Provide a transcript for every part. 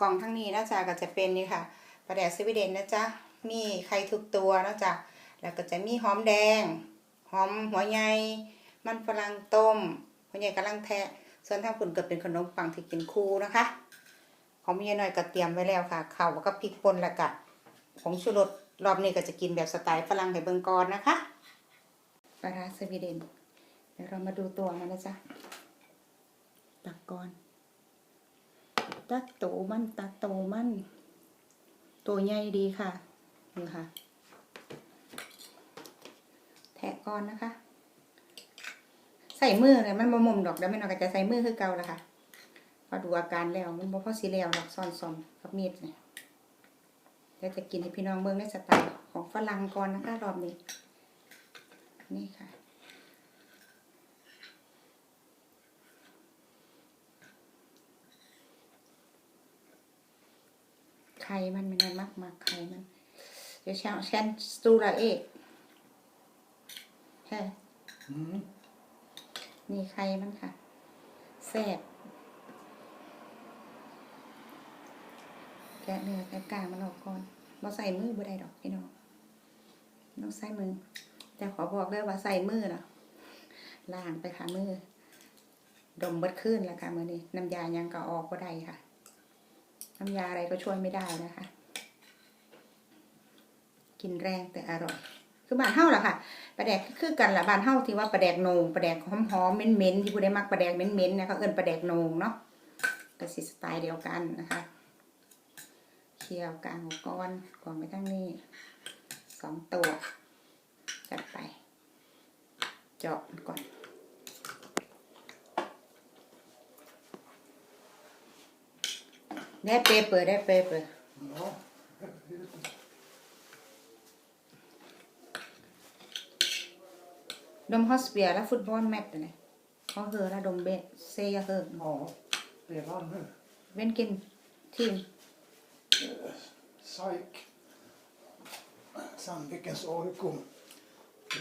กล่องทั้งนี้นะจ๊ะก็จะเป็นนี่ค่ะปลาแดกสวีเดนนะจ๊ะมีไข่ทุกตัวนะจ๊ะแล้วก็จะมีหอมแดง หอมหัวใหญ่มันฝรั่งต้มหัวใหญ่กำลังแทะส่วนทางปุ่นก็เป็นขนมปังที่กินคู่นะคะ ของมีหน่อยก็เตรียมไว้แล้วค่ะเข้ากับพริกป่นแล้วก็ผงชูรสรอบนี้ก็จะกินแบบสไตล์ฝรั่งให้เบิงกอนนะคะปลาร้าสวีเดนเดี๋ยวเรามาดูตัวมันนะจ๊ะตักก่อน ตักโตมันตักโตมันตัวใหญ่ดีค่ะนี่ค่ะ แทะก่อนนะคะ ใส่มือเลยมันบ่มุมดอกแล้วไม่นอกก็จะใส่มือคือเก่าละค่ะพอดูอาการแล้วมันบ่พอสีแล้วดอกซ่อนซอมกับมีดเนี่ยเดี๋ยวจะกินให้พี่น้องเบิ่งในสไตล์ของฝรั่งก่อนนะคะรอบนี้ นี่ค่ะ ข่มันไม่ได้มากมากไข่มัน เดี๋ยวเช้าฉันสตูระเอกแค่ Mm. นี่ไข่มันค่ะแซ่บแกะเนื้อแกะกลางมันออกก่อนเราใส่มือบ่ได้ดอกพี่น้องต้องใส่มือ แต่ขอบอกเลยว่าใส่มือเนาะล้างไปค่ะมือ ดมเบิดขึ้นแล้วค่ะมือนี้น้ำยายังก็ออกก็ได้ค่ะ น้ำยาอะไรก็ช่วยไม่ได้นะคะ กินแรงแต่อร่อย คือบานเฮาละค่ะปลาแดกคือกันละบานเฮาที่ว่าปลาแดกโหนงปลาแดกหอมๆเหม็นๆที่ผู้ใดมักปลาแดกเหม็นๆนะเขาเอิ้นปลาแดกโหนงเนาะก็สิสไตล์เดียวกันนะคะเคี่ยวกลางหัวก้อนก่องไปทั้งนี้สองตัวจัดไป เจาะก่อน ได้เปเปอร์ ได้เปเปอร์ Ja. De har spelat fotboll med det. Har höra de be, säga hör. Ja. Redan nu. Vilken team? Eh, SAIK. Sandvikens AIK.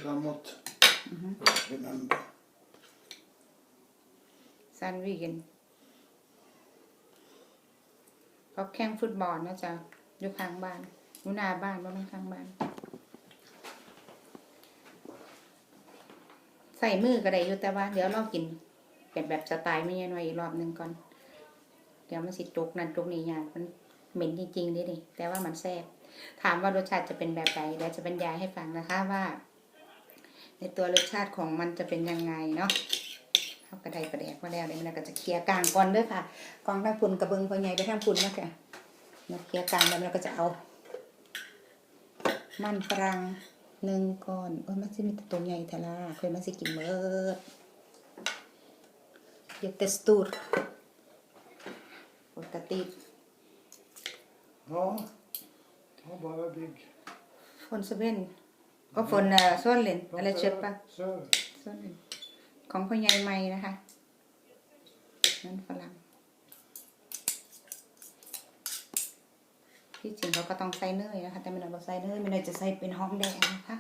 Däremot. Remember. Sandviken เขาแข่งฟุตบอลนะจ๊ะอยู่ข้างบ้านอยู่หน้าบ้านบ่แม่นข้างบ้านใส่มือก็ได้อยู่แต่ว่า เดี๋ยวเรากิน เป็นแบบสไตล์ไม่ยันไว้อีกรอบหนึ่งก่อน เดี๋ยวมันสิจุกนั่นจุกนี่อย่างมันเหม็นจริงๆดินี่แต่ว่ามันแซ่บถามว่ารสชาติจะเป็นแบบใดเดี๋ยวจะบรรยายให้ฟังนะคะว่า ในตัวรสชาติของมันจะเป็นยังไงเนาะ เขากระไดกระแดกมาแล้วเดี๋ยวมันก็จะเคลียร์กลางก่อนเด้วยค่ะกองทางพุ่นกระเบิงพอใหญ่ไปทางพุ่นนะค่ะมาเคลียร์กลางแล้วเราก็จะเอา มันฝรั่งหนึ่งก้อนโอ้ยมันสิมีแต่ตัวใหญ่ทะลาเคยมันสิกินเมื่อเดี๋ยวเตสตูดปกติ Ja. Ja, bara bygg. ฝนสเวนก็ฝ ของพ่อใหญ่ใหม่นะคะนั่นฝรั่งที่จริงเขาก็ต้องใส่เนยนะคะ แต่ไม่นเอาใส่เนยไม่นอยจะใส่เป็นหอมแดงนะคะ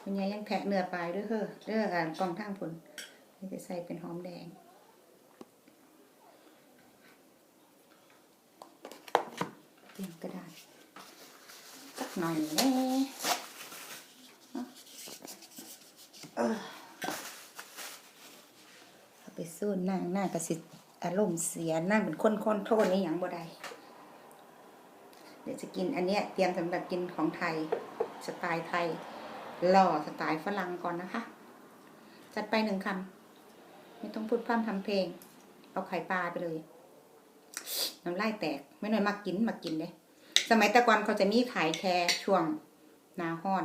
พ่อใหญ่ยังแทะเนื้อปลายด้วยเฮ้อเด้ออ่านกล่องทางผลนี่จะใส่เป็นหอมแดง เตรียมกระดาษสักหน่อยแน่เออ ไปสู้นั่งหน้ากระสิอารมณ์เสียนั่งเป็นคนคอนโทษนี่อย่างบ่ได้เดี๋ยวจะกินอันเนี้ยเตรียมสำหรับกินของไทยสไตล์ไทยหล่อสไตล์ฝรั่งก่อนนะคะ จัดไปหนึ่งคำไม่ต้องพูดพร่ำทำเพลง เอาไข่ปลาไปเลยน้ำลายแตกไม่น้อยมากกินมากินเลยสมัยต่ก่อนเขาจะมีขายแค่ช่วงนาห้อน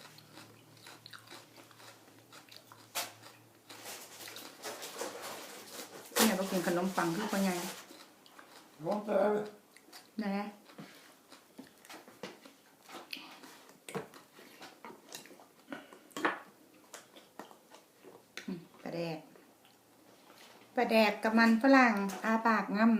ฝังคือปังร้องแต่นะปลาแดกปลาแดกกับมันฝรั่งอาปากงั้ำ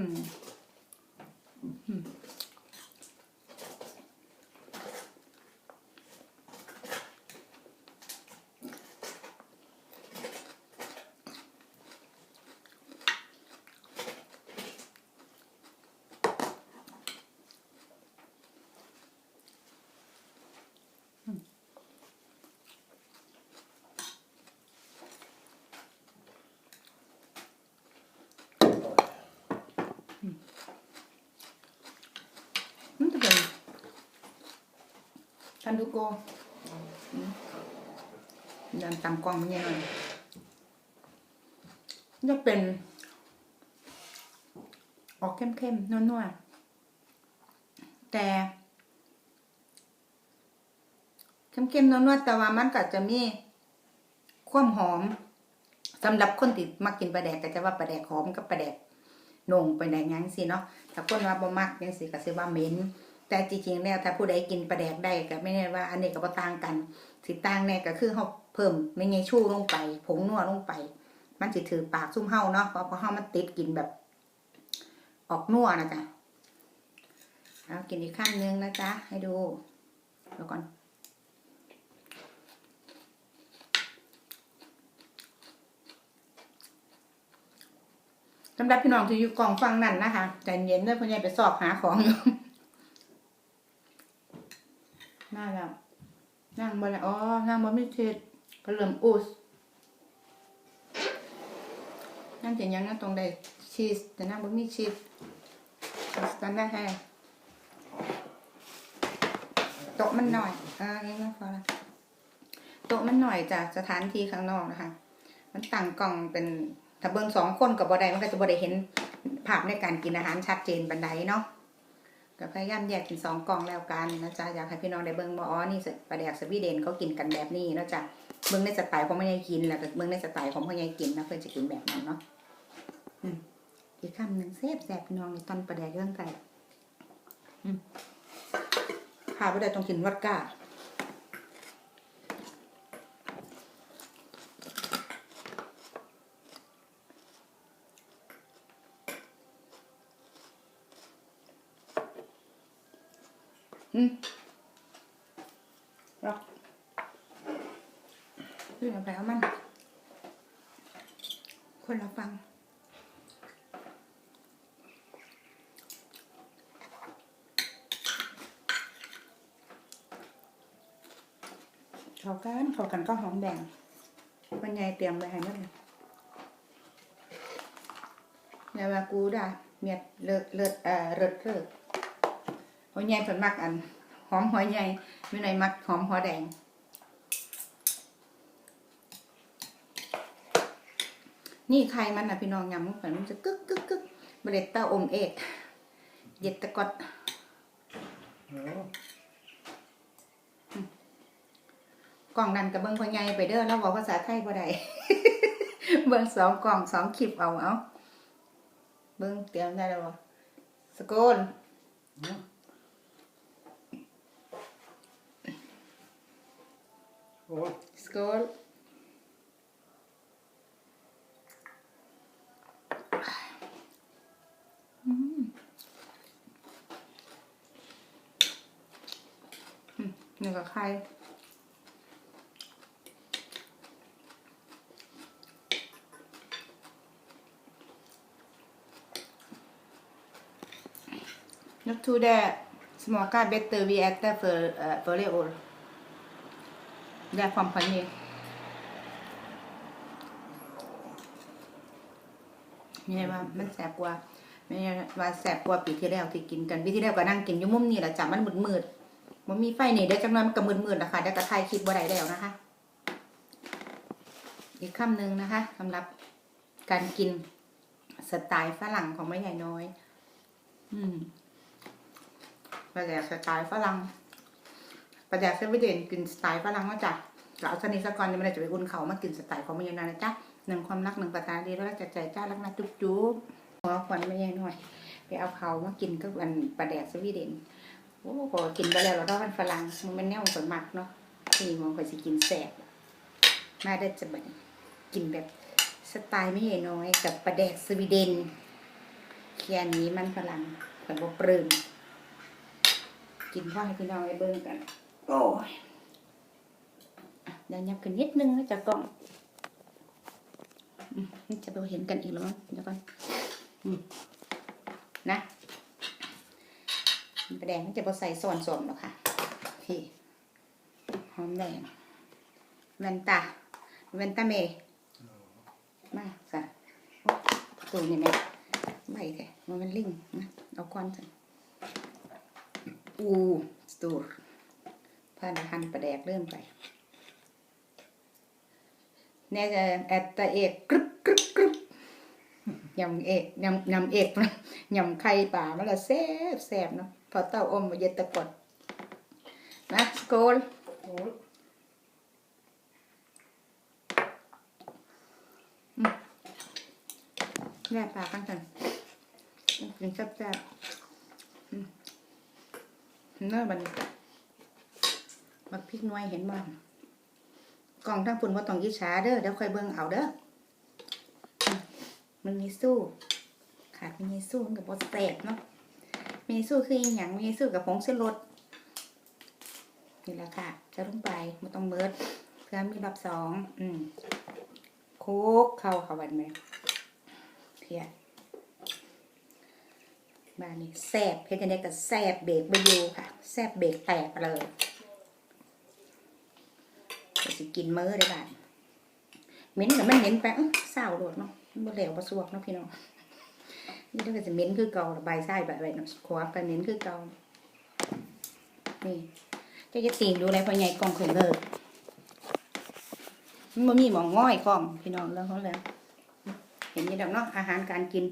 ทันดูโกอืมเดินตามกล้องมันยังไงจะเป็นออกเข้มๆนัวๆแต่เข้มๆนัวๆแต่ว่ามันก็จะมีความหอมสำหรับคนที่มักกินปลาแดกก็จะว่าปลาแดกหอมกับปลาแดกโหน่งปลาแดกยังสิเนาะถ้าคนว่าบ่มักยังสิก็สิว่าเหม็น แต่จริงๆแล้วถ้าผู้ใดกินปลาแดกได้ก็ไม่แน่ว่า อันนี้ก็บ่ต่างกัน สิต่างแน่ก็คือเฮาเพิ่มไม่ไงชูลงไป ผงนัวลงไป มันสิถือปากซุ่มเฮาเนาะเพราะเพราะเฮามันติดกินแบบ ออกนัวนะจ๊ะเอากินอีกข้างนึงนะจ๊ะให้ดูเดี๋ยวก่อนสำหรับพี่น้องที่อยู่กองฟังนั่นนะคะใจเย็นเด้วยพ่อใหญ่ไปสอบหาของอยู่ น่าแล้วนั่งบนอะไรอ๋อ นั่งบนไม่เช็ดก็เริ่มอุสนั่งเห็นยังนั่งตรงใดชีสแต่นั่งบนม่ชีสสแตนได้ให้โต๊ะมันหน่อยอ่านี่ก็พอละโต๊ะมันหน่อยจากสถานที่ข้างนอกนะคะ มันตั้งกล่องเป็นถ้าเบิ่งสองคนกับบ่ได้มันก็จะบ่ได้เห็นภาพในการกินอาหารชัดเจนบันไดเนาะ ก็พยายามแยกกินสองกล่องแล้วกันนะจ๊ะอยากให้พี่น้องได้เบิ้งบออ๋อนี่สปลาแดกสวีเดนเขากินกันแบบนี้นะจ๊ะเบิ้งในสไตล์ของพ่อใหญ่กินแล้วก็เบิ้งในสไตล์ของพ่อใหญ่กินนะเพื่อนจะกินแบบนั้นเนาะอีกคำหนึ่งเซฟแสบพี่น้องในตอนปลาแดกเรื่องไก่อืมขาบ่ได้ต้องกินวัดก้า อืมรอกเรื่องอะไรของมัน คนละฟัง เขา กันก็หอมแดงมันใหญ่เตรียมไว้ให้นั่นเลยยาบากูด่าเมียดเลิศเลิศเอ่อเลิศเลิศหัวใหญ่เพิ่นมักอัน หอมหัวใหญ่ไม่ไหนมักหอมหัวแดงนี่ไข่มันนะพี่น้องยำมันมันจะกึกกึกกึกเบรตเต้าอมเอกเย็ดตะกอด Ja. กล่องนั้นกับเบิ้งพ่อใหญ่ไปเด้อแล้วบอกภาษาไทยบ่ได้เบิ้งสองกล่องสองคลิปเอาเอาเบิ้งเตรียมได้แล้วบ่สโกน Ja. Skål. สโกนอืมอืมนี่ก็ไข่ Not to the smaka better we actor for uh, for the old ได้ความพันนี้ไม่ใช่ว่ามันแสบกว่าไม่ว่าแสบกว่าปีที่แล้วที่กินกันปีที่แล้วก็นั่งกินอยู่มุมนี่แหละจ้ะมันมืดมืดมันมีไฟนี่ได้จังนั้นมันก็มืดมืดนะคะได้วกระทายคลิปบ่ได้แล้วนะคะ อีกคำหนึ่งนะคะสำหรับการกินสไตล์ฝรั่งของแม่ใหญ่น้อย อืม ปลาแดกสไตล์ฝรั่งปลาแดกเซเว่นเดนกินสไตล์ฝรั่งมาจากเราเอาชนิดสกอนนี่ไม่ได้จะไปอุ่นเขามากินสไตล์ของม่ใหญ่น้อยนะจ๊ะหนึ่งความรักหนึ่งประการดีแล้วก็จะใจจ้ารักนะจุ๊บจุ๊บหัวควันแม่ใหญ่น้อย ไปเอาเขามากินก็อันปลาแดกสวีเดนโอ้พอกินไปแล้วเราต้องเป็นฝรั่งมันเป็นแนวคนมักเนาะที่มองไปสิกินแสบมาได้จะแบบกินแบบสไตล์ไม่ใหญ่น้อยกับประแดกสวีเดนแค่นี้มันพลังแต่บ่ปรืม กินข้าวให้พี่น้องไอ้เบิ่งกัน โอ้ยอะเดี๋ยวยับกันนิดนึงนะจากกล้องอืมมันจะไปเห็นกันอีกแล้วมั้งเดี๋ยวก่อนอืมนะประแดงมันจะบ่ใส่ส่วนสมหรอกค่ะพี่หอมแดงแวนตาแวนตาเมมาสะตัวนี่แม่ใบแท้มันเป็นลิงนะเอาก้อนสัน อูสตูร์พาดหันประแดกเริ่มไปเนี่ยจะแอดตาเอกกรึบกรึบกรึบยำเอกยำยำเอกยำไข่ป่ามันละแซ่บแซ่บเนาะพอเต้าอมมาเย็ดตะกดนะสกลแม่ปลากันกันกินแซ่บๆ เนื้อมันมักพริกน้อยเห็นบ้างกล่องทั้งปุ่นว่าต้องยิช้าเด้อเดี๋ยวค่อยเบิ่งเอาเด้อมันมีสู้ขาดมีสู้กับบอสแตกเนาะมีสู้คืออย่างมีสู้กับผงเส้นรสนี่แหละค่ะ จะลงไปไม่ต้องเมิดเพื่อมีรอบสองอืมโคกเข้าเขาวันไหมเพีย บานนี้แซบเพชรเด็กกับแซบเบรกบอยูค่ะ แซบเบรกแตกไปเลยจะสิกินมื้อได้บ้านเหม็นกับมันเหม็นไปเอ้าเศร้าโดดเนาะมันบ่เหลวบ่สวกเนาะพี่น้องนี่ถ้าเกิดจะเหม็นคือเก่าระบไส้แบบเนาะขวาไปเหม็นคือเก่านี่จะจะตีนดูอะไรพอใหญ่กล่องเขินเลยมันมีหมองง่อยกล่องพี่น้องเรื่องของเรื่องเห็นยี่ดอกเนาะอาหารการกิน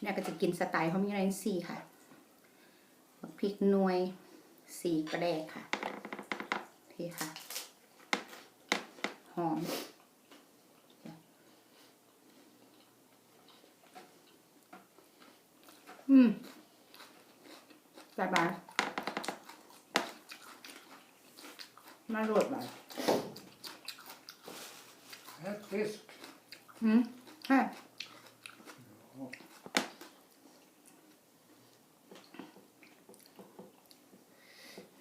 เนี่ยก็จะกินสไตล์เขามีอะไรสี่ค่ะบักพริกหน่วยสี่กระแดกค่ะที่ค่ะ หอมอืมสบายมาโรดบาย Ät fisk. อืมฮะ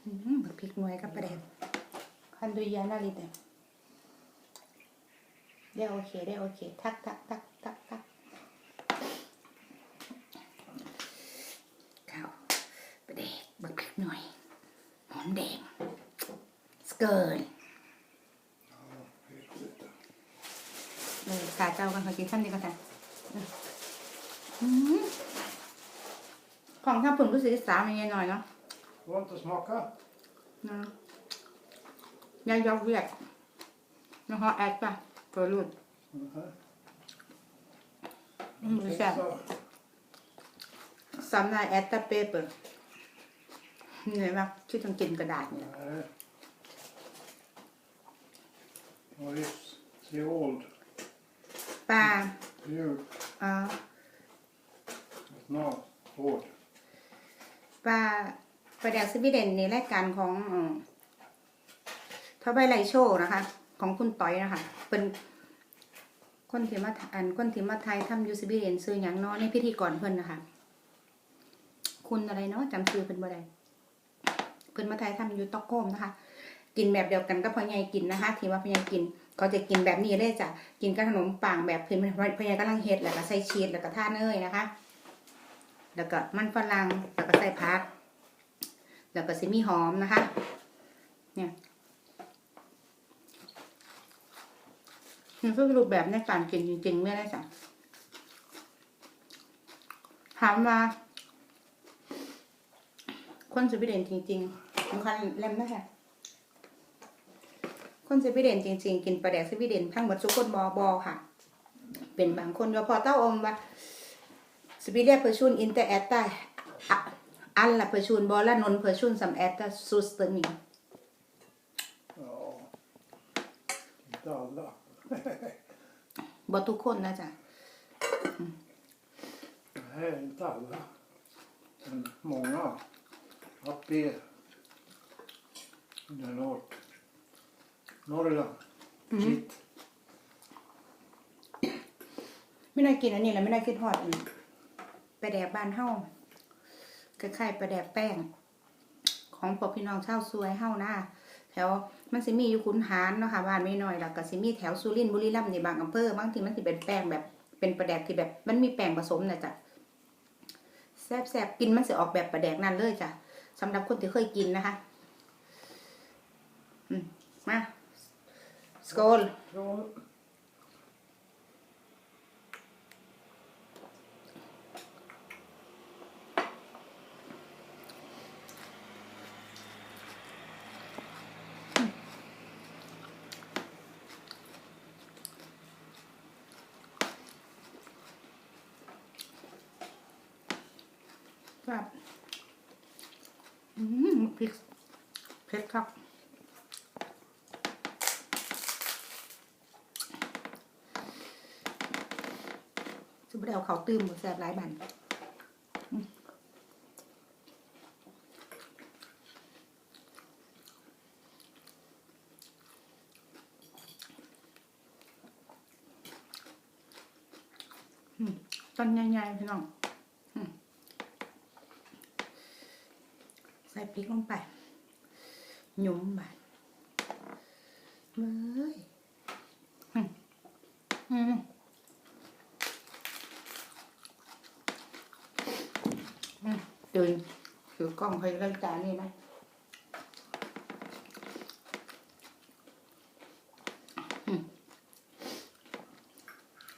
อืมบัก พริกหน่วยกับประเด็นคันดูยานาลิเตได้โอเคได้โอเค ทักทักทักทักทักข้าวประเด็นบักพริกหน่วยหอมแดงสเกิร์เลยขาเจ้ากันขอกินข้ามดีกว่าค่ะของถ้าปุ่นรู้สึกสามมันยังหน่อยเนาะ Want att smaka? นะยายอกเวียดนะฮะแอดป่ะตัวรุ่น Mhm. อืมแซ่บ Så. ซัมนายแอดตาเปเปอร์เหนื่อยมากที่ต้องกินกระดาษเนี่ย Nej. Oh, it's the old ปลา mjuk. เอ่อ But now, hård. ปลา ปลาแดกสวีเดนในรายการของอืมทบายไลโชนะคะ ของคุณต้อยนะคะ เป็นคนที่มาอันคนที่มาไทยทำยูซีบีเรียนซื้ออย่างน้อในพิธีกรเพิ่นนะคะ คุณอะไรเนาะจำชื่อเพิ่นบ่ได้เพิ่นมาไทยทำยูตอกโกมนะคะ กินแบบเดียวกันก็พ่อใหญ่กินนะคะที่ว่าพ่อใหญ่กินเขาจะกินแบบนี้เลยจ้ะกินกับขนมปังแบบเพิ่นพอใหญ่กำลังเฮ็ดแล้วก็ใส่ชีสแล้วก็ทาเนยนะคะ แล้วก็มันฝรั่งแล้วก็ใส่ผัก แล้วก็สิมีหอมนะคะ เนี่ยนี่คือรูปแบบในการกินจริงๆไม่ได้จ้ะถามว่าคนสวีเดนจริงๆสำคัญเล่มนะคะคนสวีเดนจริง ๆ กินปลาแดกสวีเดนทั้งหมดทุกคนบอบอค่ะ เป็นบางคนว่าพอเต้าอมว่าสวีเดนเพอร์ชุนอินเตอร์แอตตา อันละเพอร์ชุนบอละนนเพอร์ชุนสัมแอตตาซูสเตอร์มี Ja. Inte alla. บอทุกคนนะจ๊ะ Nej, inte alla. Men många. Uppe i där norr. Norrland. Mm. Shit. ไม่ได้กินอันนี้แล้วไม่ได้กินทอดอันปลาแดกบ้านเฮา คล้ายๆปลาแดกแป้ง ของพวกพี่น้องชาวซวยเฮานะแถวมันสิมีอยู่ขุนหารเนาะค่ะบ้านไม่น้อยแล้วก็สิมีแถวสุรินทร์บุรีรัมย์ในบางอำเภอบางทีมันสิเป็นแป้งแบบเป็นปลาแดกที่แบบ มันมีแป้งผสมนะจ๊ะแซ่บๆกินมันสิออกแบบปลาแดกนั่นเลยจ้ะสำหรับคนที่เคยกินนะคะอืมมาสโกล Så. ครับอืมพริกเผ็ดครับ จะ ไม่ได้เอาเขาตื้มแสบหลายบันตอนใหญ่ๆพี่น้องใส่พริกลงไปหยุ่มไปเฮ้ยอืมอืมอืม เดินถือกล้องให้รายการนี่ไหม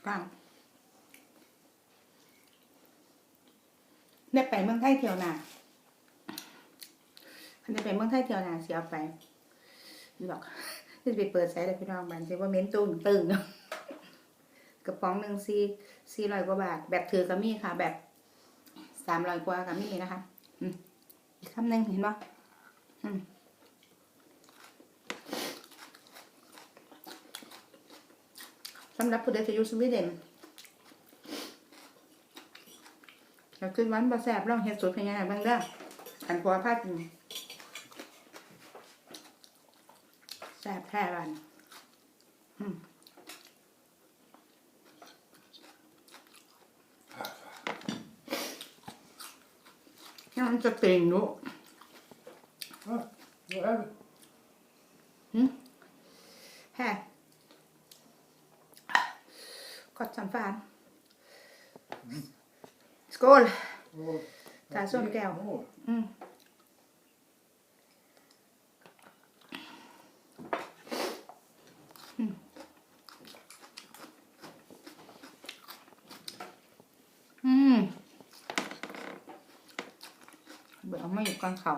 กล้างได้ไปเมืองไทยเที่ยวนาอันนี้เป็นเมืองไทยเที่ยวนาเสียไปหรอกจะไปเปิดใช้เลยพี่น้องมันจะว่าเม้นตุ้งตึงกระป๋องหนึ่งสี่สี่ร้อยกว่าบาท แบบถือก็มีค่ะแบบ สามร้อยกว่าก็มีนะคะอืมอีกคำหนึ่งเห็นปะอืมสำหรับผู้ใดที่อยู่สวีเดนอยาขึ้นวันบะแสบลองเฮ็ดสูตรพญานาคบ้างเด้ออันพัวพากินแซบแท้บันอืม นี่มันจะเต็งนุ Ja, vad är det? แฮ่กดสันฟานสกอล Åh, Ta en sån gel. Åh, อืมอืมอืม ก่อไม่อยู่กางเขา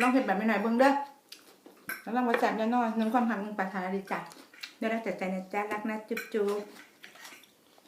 ลองเห็ดแบบไม่หน่อยเบิ้งเด้อแล้วลองมาจับแน่นอนนึงความหันมึงปรารถนาดีจ้ะได้รักแต่ใจนะจ๊ะรักนะจุ๊บจุ๊บ